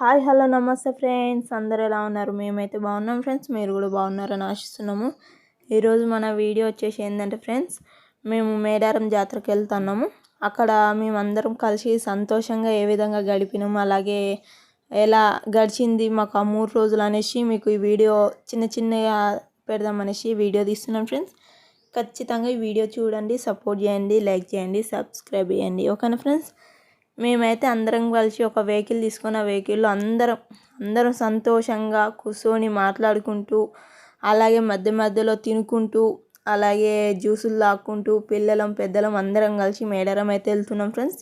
Hi hello నమస్తే friends. అందరు ఎలా ఉన్నారు? మేమైతే బాగున్నాం ఫ్రెండ్స్. మీరు కూడా బాగున్నారని ఆశిస్తున్నాము. ఈరోజు మన వీడియో వచ్చేసి ఏంటంటే ఫ్రెండ్స్ మేము మేడారం జాతరకు వెళ్తున్నాము. అక్కడ మేమందరం కలిసి సంతోషంగా ఏ విధంగా గడిపినాము అలాగే ఎలా గడిచింది మాకు ఆ మూడు రోజులు అనేసి మీకు ఈ వీడియో చిన్న చిన్నగా పెడదామనేసి వీడియో తీస్తున్నాం ఫ్రెండ్స్. ఖచ్చితంగా ఈ వీడియో చూడండి సపోర్ట్ చేయండి లైక్ చేయండి సబ్స్క్రైబ్ చేయండి. ఓకేనా ఫ్రెండ్స్? మేమైతే అందరం కలిసి ఒక వెహికల్ తీసుకున్న వెహికల్లో అందరం అందరం సంతోషంగా కూర్చొని మాట్లాడుకుంటూ అలాగే మధ్య మధ్యలో తినుకుంటూ అలాగే జ్యూసులు తాక్కుంటూ పిల్లలం పెద్దలం అందరం కలిసి మేడారం అయితే వెళ్తున్నాం ఫ్రెండ్స్.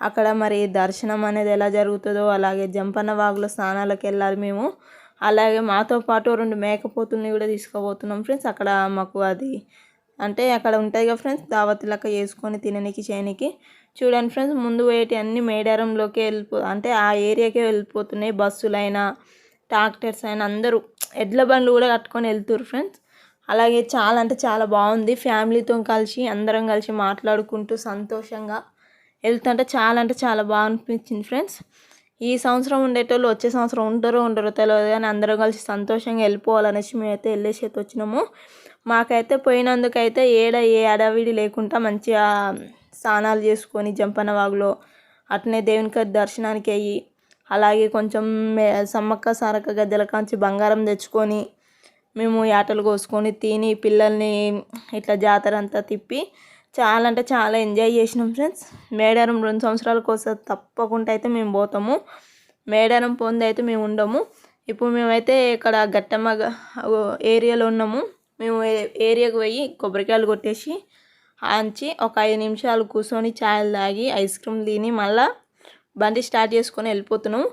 అక్కడ మరి దర్శనం అనేది ఎలా జరుగుతుందో అలాగే జంపన్న వాగులో స్నానాలకు వెళ్ళాలి మేము. అలాగే మాతో పాటు రెండు మేకపోతుల్ని కూడా తీసుకుపోతున్నాం ఫ్రెండ్స్. అక్కడ మాకు అది అంటే అక్కడ ఉంటాయి కదా ఫ్రెండ్స్ దావత్ లెక్క చేసుకొని తిననికి చేయనికి. చూడండి ఫ్రెండ్స్ ముందు పోయేటి అన్ని మేడారంలోకి వెళ్ళిపో అంటే ఆ ఏరియాకే వెళ్ళిపోతున్నాయి బస్సులైనా ట్రాక్టర్స్ అయినా అందరూ ఎడ్ల బండ్లు కూడా కట్టుకొని వెళ్తున్నారు ఫ్రెండ్స్. అలాగే చాలా అంటే చాలా బాగుంది. ఫ్యామిలీతో కలిసి అందరం కలిసి మాట్లాడుకుంటూ సంతోషంగా వెళ్తుంటే చాలా అంటే చాలా బాగా అనిపించింది ఫ్రెండ్స్. ఈ సంవత్సరం ఉండేటోళ్ళు వచ్చే సంవత్సరం ఉంటారో ఉండరో తెలియదు కానీ అందరం కలిసి సంతోషంగా వెళ్ళిపోవాలనేసి మేమైతే వెళ్ళేసి అయితే వచ్చినాము. మాకైతే పోయినందుకైతే ఏడ ఏ అడవిడి లేకుండా మంచిగా స్నానాలు చేసుకొని జంపన్న వాగులో అట్నే దేవునికి దర్శనానికి అయ్యి అలాగే కొంచెం సమ్మక్క సారక్క గద్దెల కాంచి బంగారం తెచ్చుకొని మేము యాటలు కోసుకొని తిని పిల్లల్ని ఇట్లా జాతర అంతా తిప్పి చాలా అంటే చాలా ఎంజాయ్ చేసినాం ఫ్రెండ్స్. మేడారం రెండు సంవత్సరాలకు కోసం తప్పకుండా అయితే మేము పోతాము. మేడారం పొంది అయితే మేము ఉండము. ఇప్పుడు మేమైతే ఇక్కడ గట్టమ్మ ఏరియాలో ఉన్నాము. మేము ఏరియాకి పోయి కొబ్బరికాయలు కొట్టేసి ఆంచి ఒక ఐదు నిమిషాలు కూర్చొని ఛాయలు తాగి ఐస్ క్రీమ్ తిని మళ్ళా బండి స్టార్ట్ చేసుకొని వెళ్ళిపోతున్నాం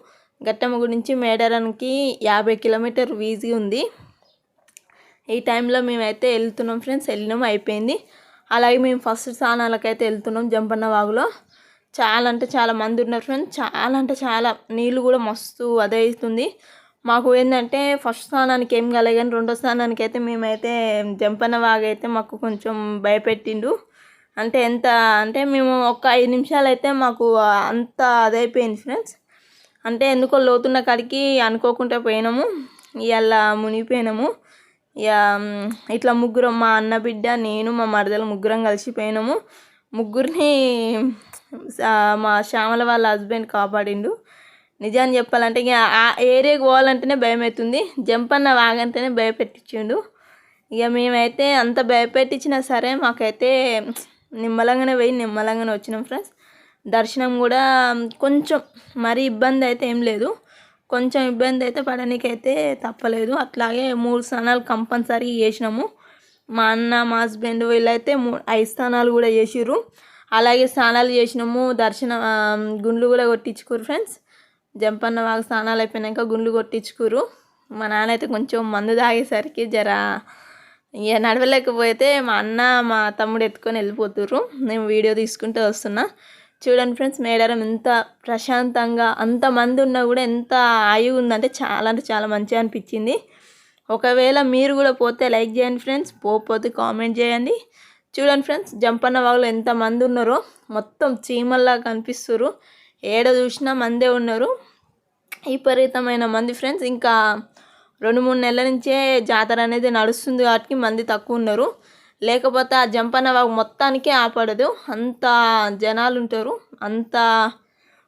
గట్టమ్మ గురించి మేడారానికి యాభై కిలోమీటర్ వీజీ ఉంది. ఈ టైంలో మేమైతే వెళ్తున్నాం ఫ్రెండ్స్. వెళ్ళినాం అయిపోయింది. అలాగే మేము ఫస్ట్ స్థానాలకైతే వెళ్తున్నాం జంపన్న వాగులో. చాలా అంటే చాలా మంది ఉన్నారు ఫ్రెండ్స్ చాలా అంటే చాలా నీళ్ళు కూడా మస్తు అదే అవుతుంది మాకు ఏంటంటే ఫస్ట్ స్థానానికి ఏం కాలే రెండో స్థానానికి అయితే మేమైతే జంపన్న వాగు అయితే మాకు కొంచెం భయపెట్టిండు. అంటే ఎంత అంటే మేము ఒక ఐదు నిమిషాలు అయితే మాకు అంత అదైపోయింది ఫ్రెండ్స్ అంటే ఎందుకో లోతున్న కాడికి అనుకోకుండా పోయినాము. ఇవాళ మునిగిపోయినాము. ఇట్లా ముగ్గురం మా అన్న బిడ్డ నేను మా మరదలు ముగ్గురం కలిసిపోయినాము ముగ్గురిని మా శ్యామల వాళ్ళ హస్బెండ్ కాపాడిండు. నిజాన్ని చెప్పాలంటే ఇక ఆ ఏరియాకి పోవాలంటేనే భయం అవుతుంది జంప్ అన్న వాగంటేనే భయపెట్టించిండు. ఇక మేమైతే అంత భయపెట్టించినా సరే మాకైతే నిమ్మలంగానే పోయి నిమ్మలంగానే వచ్చినాం ఫ్రెండ్స్ దర్శనం కూడా కొంచెం మరీ ఇబ్బంది అయితే ఏం లేదు. కొంచెం ఇబ్బంది అయితే పడనీకైతే తప్పలేదు. అట్లాగే మూడు స్నానాలు కంపల్సరీ చేసినాము. మా అన్న మా హస్బెండ్ వీళ్ళైతే మూ ఐదు స్నానాలు కూడా చేసిర్రు. అలాగే స్నానాలు చేసినాము. దర్శనం గుండ్లు కూడా కొట్టించుకోరు ఫ్రెండ్స్. జంపన్న వాగు స్నానాలు అయిపోయినాక గుండ్లు కొట్టించుకోరు మా నాన్న అయితే కొంచెం మందు తాగేసరికి జర ఇక నడవలేకపోతే మా అన్న మా తమ్ముడు ఎత్తుకొని వెళ్ళిపోతుర్రు. నేను వీడియో తీసుకుంటూ వస్తున్నా. చూడండి ఫ్రెండ్స్ మేడారం ఎంత ప్రశాంతంగా అంతమంది ఉన్నా కూడా ఎంత ఆయువు ఉందంటే చాలా అంటే చాలా మంచిగా అనిపించింది. ఒకవేళ మీరు కూడా పోతే లైక్ చేయండి ఫ్రెండ్స్ పోతే కామెంట్ చేయండి. చూడండి ఫ్రెండ్స్ జంపన్న వాగులో ఎంతమంది ఉన్నారో మొత్తం చీమల్లా కనిపిస్తున్నారు ఏడ చూసినా మందే ఉన్నారు. విపరీతమైన మంది ఫ్రెండ్స్ ఇంకా రెండు మూడు నెలల నుంచే జాతర అనేది నడుస్తుంది కాబట్టి మంది తక్కువ ఉన్నారు. లేకపోతే ఆ జంపన్న వాగు మొత్తానికే ఆపడదు. అంత జనాలు ఉంటారు అంత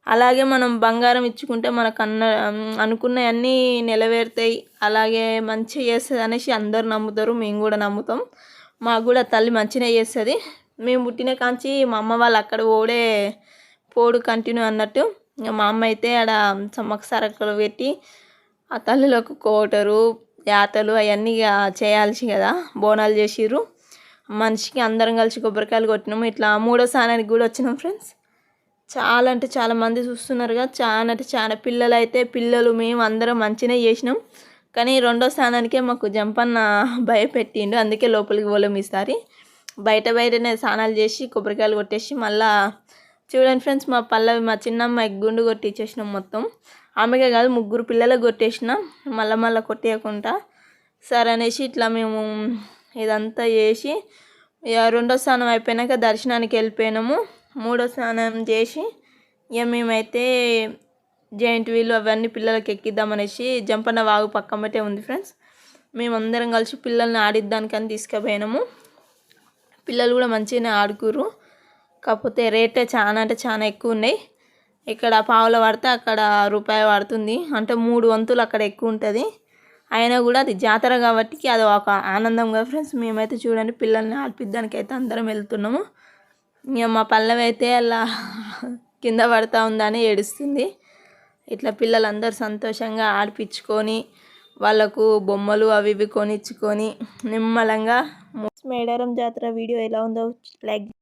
అలాగే మనం బంగారం ఇచ్చుకుంటే మనకు అన్న అనుకున్నవన్నీ నెరవేరుతాయి అలాగే మంచిగా చేస్తుంది అనేసి అందరు నమ్ముతారు. మేము కూడా నమ్ముతాం. మాకు కూడా తల్లి మంచిగా చేస్తుంది. మేము పుట్టిన కాంచి మా అమ్మ వాళ్ళు అక్కడ ఓడే పోడు కంటిన్యూ అన్నట్టు ఇంకా మా అమ్మ అయితే ఆడ సమ్మక్క సరకులు పెట్టి ఆ తల్లిలోకి కోటరు యాతలు అవన్నీ చేయాల్సి కదా. బోనాలు చేసిర్రు. మనిషికి అందరం కలిసి కొబ్బరికాయలు కొట్టినాము. ఇట్లా మూడో స్థానానికి కూడా వచ్చినాం ఫ్రెండ్స్ చాలా అంటే చాలా మంది చూస్తున్నారుగా. చాలా అంటే చాలా పిల్లలు అయితే పిల్లలు మేము అందరం మంచిగా చేసినాం. కానీ రెండో స్థానానికే మాకు జంపన్న భయపెట్టిండు. అందుకే లోపలికి పోలేము ఈసారి బయట బయటనే స్నానాలు చేసి కొబ్బరికాయలు కొట్టేసి మళ్ళా చూడండి ఫ్రెండ్స్ మా పల్లవి మా చిన్నమ్మాయి గుండు కొట్టించేసినాం మొత్తం. ఆమెకే కాదు ముగ్గురు పిల్లలకు కొట్టేసిన. మళ్ళీ మళ్ళీ కొట్టేయకుండా. సరే అనేసి ఇట్లా మేము ఇదంతా చేసి ఇక రెండో స్నానం అయిపోయినాక దర్శనానికి వెళ్ళిపోయినాము. మూడో స్నానం చేసి ఇక మేమైతే జాయింట్ వీలు అవన్నీ పిల్లలకి ఎక్కిద్దామనేసి జంపన్న వాగు పక్కమ్మటే ఉంది ఫ్రెండ్స్. మేమందరం కలిసి పిల్లల్ని ఆడిద్దానికని తీసుకుపోయినాము. పిల్లలు కూడా మంచిగానే ఆడుకుర్రు. కాకపోతే రేటే చాలా అంటే చాలా ఎక్కువ ఉన్నాయి. ఇక్కడ పావుల పడితే అక్కడ రూపాయి పడుతుంది. అంటే మూడు వంతులు అక్కడ ఎక్కువ ఉంటుంది. అయినా కూడా అది జాతర కాబట్టి అది ఒక ఆనందంగా ఫ్రెండ్స్ మేమైతే చూడండి పిల్లల్ని ఆడిపిద్దానికి అయితే అందరం వెళ్తున్నాము. ఇక మా పల్లవి అయితే అలా కింద పడతా ఉందని ఏడుస్తుంది. ఇట్లా పిల్లలందరూ సంతోషంగా ఆడిపించుకొని వాళ్ళకు బొమ్మలు అవి ఇవి కొనిచ్చుకొని నిమ్మలంగా మేడారం జాతర వీడియో ఎలా ఉందో లైక్